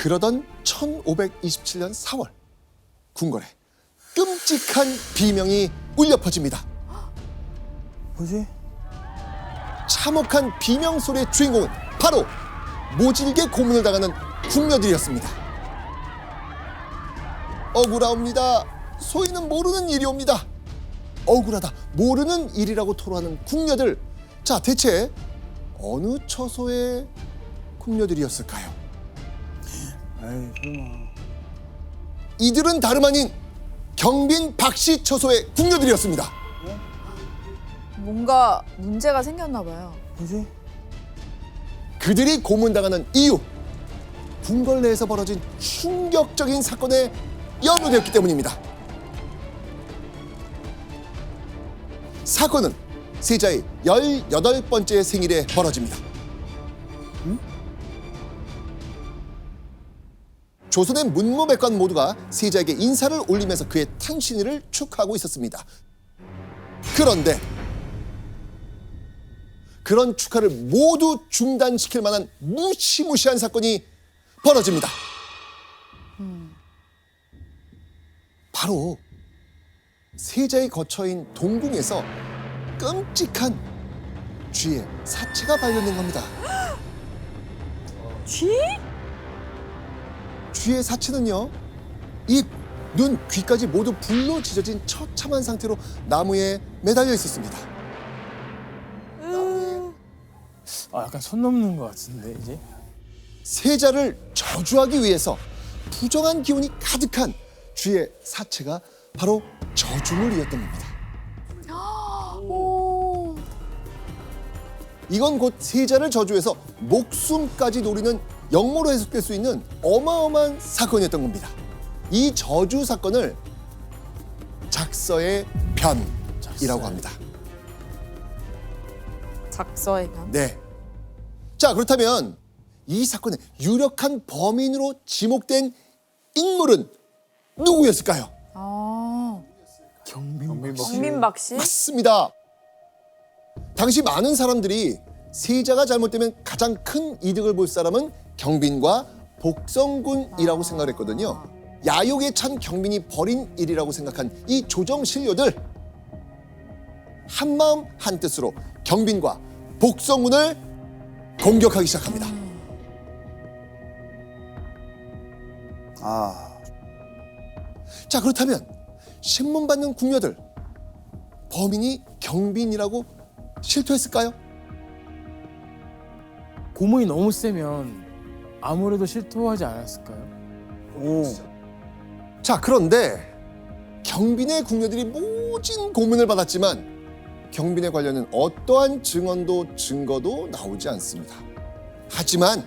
그러던 1527년 4월 궁궐에 끔찍한 비명이 울려 퍼집니다. 뭐지? 참혹한 비명 소리의 주인공은 바로 모질게 고문을 당하는 궁녀들이었습니다. 억울하옵니다. 소인은 모르는 일이옵니다. 억울하다, 모르는 일이라고 토로하는 궁녀들. 자, 대체 어느 처소의 궁녀들이었을까요? 아이 설마. 이들은 다름 아닌 경빈 박씨 처소의 궁녀들이었습니다. 뭔가 문제가 생겼나 봐요. 뭐지? 그들이 고문당하는 이유 궁궐 내에서 벌어진 충격적인 사건에 연루되었기 때문입니다. 사건은 세자의 18번째 생일에 벌어집니다. 조선의 문무백관 모두가 세자에게 인사를 올리면서 그의 탄신일을 축하하고 있었습니다. 그런데 그런 축하를 모두 중단시킬 만한 무시무시한 사건이 벌어집니다. 바로 세자의 거처인 동궁에서 끔찍한 쥐의 사체가 발견된 겁니다. 쥐? 쥐의 사체는요, 입, 눈, 귀까지 모두 불로 지져진 처참한 상태로 나무에 매달려 있었습니다. 아 약간 선 넘는 것 같은데 이제. 세자를 저주하기 위해서 부정한 기운이 가득한 쥐의 사체가 바로 저주물이었던 겁니다. 오. 이건 곧 세자를 저주해서 목숨까지 노리는 역모로 해석될 수 있는 어마어마한 사건이었던 겁니다. 이 저주 사건을 작서의 변이라고 합니다. 작서의 변. 네. 자 그렇다면 이 사건의 유력한 범인으로 지목된 인물은 누구였을까요? 아. 경민 박민박 씨? 맞습니다. 당시 많은 사람들이 세자가 잘못되면 가장 큰 이득을 볼 사람은 경빈과 복성군이라고 생각했거든요. 야욕에 찬 경빈이 벌인 일이라고 생각한 이 조정 신료들 한마음 한뜻으로 경빈과 복성군을 공격하기 시작합니다. 아 자 그렇다면 신문 받는 궁녀들 범인이 경빈이라고 실토했을까요? 고문이 너무 세면 아무래도 실토하지 않았을까요? 오. 자 그런데 경빈의 궁녀들이 모진 고문을 받았지만 경빈에 관련된 어떠한 증언도 증거도 나오지 않습니다. 하지만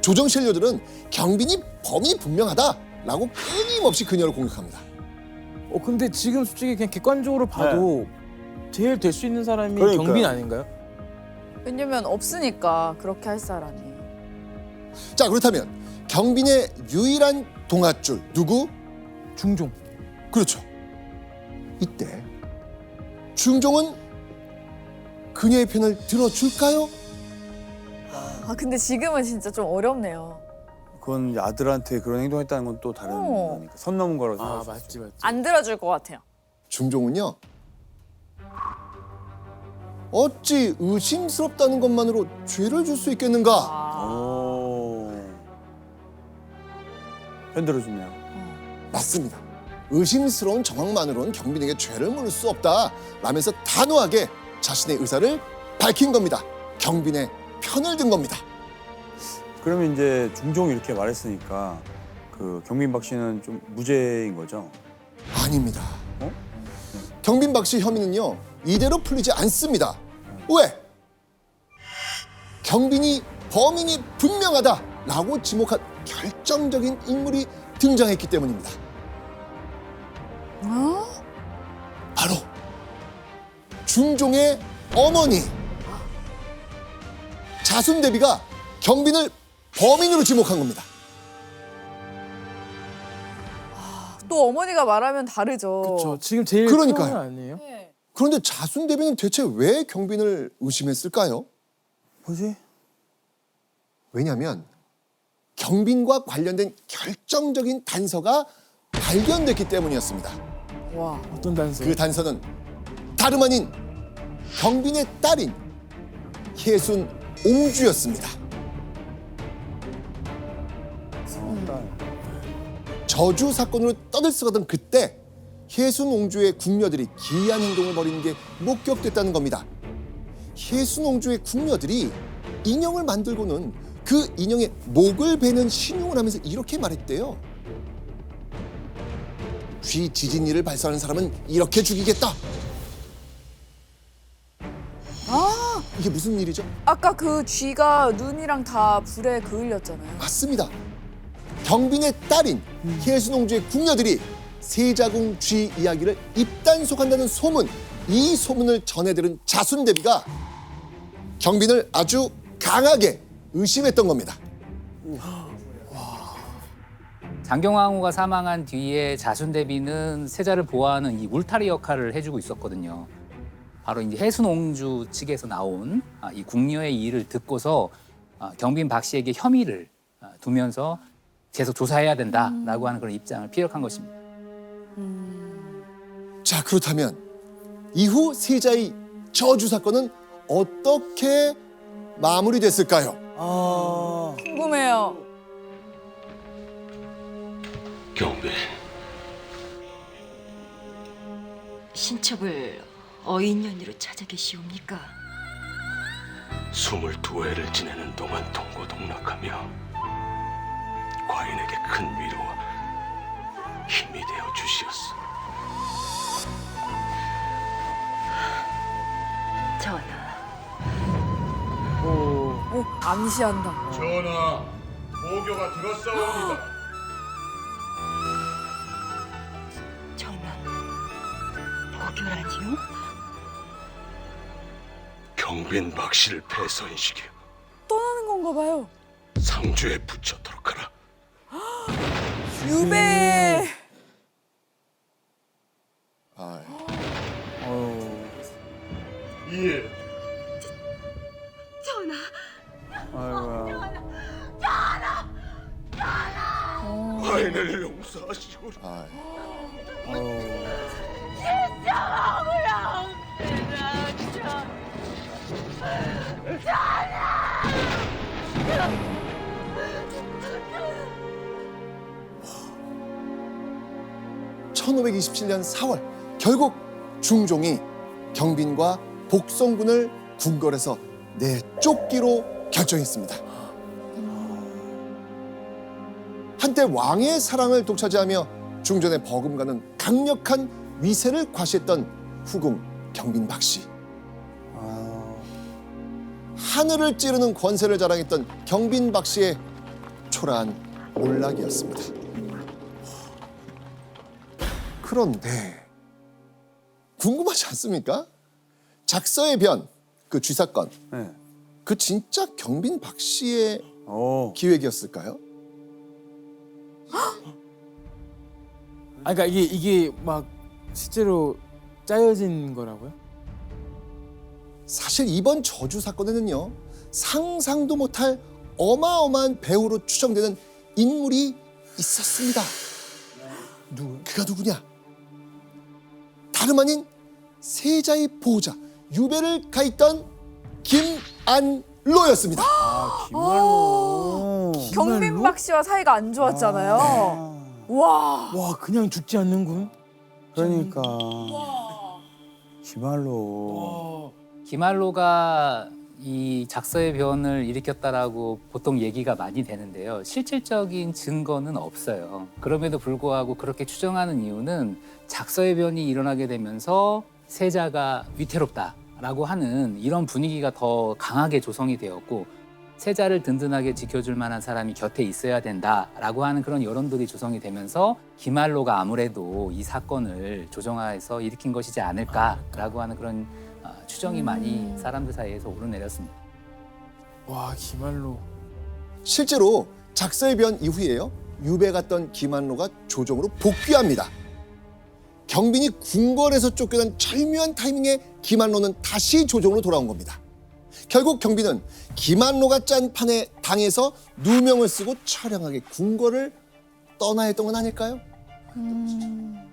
조정 신료들은 경빈이 범인이 분명하다라고 끊임없이 그녀를 공격합니다. 어 근데 지금 솔직히 그냥 객관적으로 봐도 제일 될 수 있는 사람이 그러니까요. 경빈 아닌가요? 왜냐면 없으니까 그렇게 할 사람이. 자 그렇다면 경빈의 유일한 동아줄 누구? 중종. 그렇죠. 이때 중종은 그녀의 편을 들어줄까요? 아 근데 지금은 진짜 좀 어렵네요. 그건 이제 아들한테 그런 행동했다는 건 또 다른 어. 거니까 선 넘은 거라서. 아 맞지 맞지. 안 들어줄 것 같아요. 중종은요. 어찌 의심스럽다는 것만으로 죄를 줄 수 있겠는가? 편들어주네요. 맞습니다. 의심스러운 정황만으로는 경빈에게 죄를 물을 수 없다. 라면서 단호하게 자신의 의사를 밝힌 겁니다. 경빈의 편을 든 겁니다. 그러면 이제 중종이 이렇게 말했으니까 그 경민 박 씨는 좀 무죄인 거죠? 아닙니다. 어? 경빈 박 씨 혐의는요 이대로 풀리지 않습니다. 왜? 경빈이 범인이 분명하다라고 지목한 결정적인 인물이 등장했기 때문입니다. 어? 바로 중종의 어머니 자순대비가 경빈을 범인으로 지목한 겁니다. 또 어머니가 말하면 다르죠. 그렇죠. 지금 제일 그러니까요. 큰 아니에요? 네. 그런데 자순대비는 대체 왜 경빈을 의심했을까요? 뭐지? 왜냐하면 경빈과 관련된 결정적인 단서가 발견됐기 때문이었습니다. 와. 어떤 단서? 그 단서는 다름 아닌 경빈의 딸인 혜순 옹주였습니다. 저주 사건으로 떠들썩하던 그때 혜순 옹주의 궁녀들이 기이한 행동을 벌이는 게 목격됐다는 겁니다. 혜순 옹주의 궁녀들이 인형을 만들고는 그 인형의 목을 베는 신용을 하면서 이렇게 말했대요. 쥐 지진이를 발사하는 사람은 이렇게 죽이겠다. 아, 이게 무슨 일이죠? 아까 그 쥐가 눈이랑 다 불에 그을렸잖아요. 맞습니다. 경빈의 딸인 혜순옹주의 궁녀들이 세자궁 쥐 이야기를 입단속한다는 소문, 이 소문을 전해들은 자순대비가 경빈을 아주 강하게 의심했던 겁니다. 장경왕후가 사망한 뒤에 자순대비는 세자를 보호하는 이 울타리 역할을 해주고 있었거든요. 바로 이제 해순옹주 측에서 나온 아, 이 궁녀의 일을 듣고서 아, 경빈 박 씨에게 혐의를 아, 두면서 계속 조사해야 된다라고 하는 그런 입장을 피력한 것입니다. 자, 그렇다면 이후 세자의 저주 사건은 어떻게 마무리됐을까요? 아, 궁금해요. 경빈, 신첩을 어인연이로 찾아 계시옵니까? 스물두 해를 지내는 동안 동고동락하며 과인에게 큰 위로와 힘이 되어 주시었어. 전하, 오, 암시한다. 전하, 보교가 들었사옵니다. 전하, 보교라니요? 경빈 박 씨를 패선시켜 떠나는 건가 봐요. 상주에 붙여도록 하라. 유배. (1527년 4월) 결국 중종이 경빈과 복성군을 궁궐에서 내쫓기로 결정했습니다. 한때 왕의 사랑을 독차지하며 중전에 버금가는 강력한 위세를 과시했던 후궁 경빈 박씨. 아, 하늘을 찌르는 권세를 자랑했던 경빈 박씨의 초라한 몰락이었습니다. 그런데 궁금하지 않습니까? 작서의 변, 그 쥐사건, 네. 그 진짜 경빈 박 씨의 어, 기획이었을까요? 아 그러니까 이게 이게 막 실제로 짜여진 거라고요? 사실 이번 저주 사건에는요 상상도 못할 어마어마한 배우로 추정되는 인물이 있었습니다. 누구? 그가 누구냐? 다름 아닌 세자의 보호자 유배를 가 있던 김안로였습니다. 아, 김말로. 경빈박 씨와 사이가 안 좋았잖아요. 아, 와. 와 그냥 죽지 않는군. 그러니까. 김말로. 기말로가 이 작서의 변을 일으켰다라고 보통 얘기가 많이 되는데요. 실질적인 증거는 없어요. 그럼에도 불구하고 그렇게 추정하는 이유는 작서의 변이 일어나게 되면서 세자가 위태롭다라고 하는 이런 분위기가 더 강하게 조성이 되었고 세자를 든든하게 지켜줄 만한 사람이 곁에 있어야 된다라고 하는 그런 여론들이 조성이 되면서 기말로가 아무래도 이 사건을 조정하여서 일으킨 것이지 않을까라고 하는 그런 어, 추정이 많이 사람들 사이에서 오르내렸습니다. 와 기말로. 실제로 작서의 변 이후에요 유배 갔던 김안로가 조정으로 복귀합니다. 경빈이 궁궐에서 쫓겨난 절묘한 타이밍에 김안로는 다시 조정으로 돌아온 겁니다. 결국 경비는 김한로가 짠 판에 당해서 누명을 쓰고 처량하게 궁궐을 떠나야 했던 건 아닐까요? 음.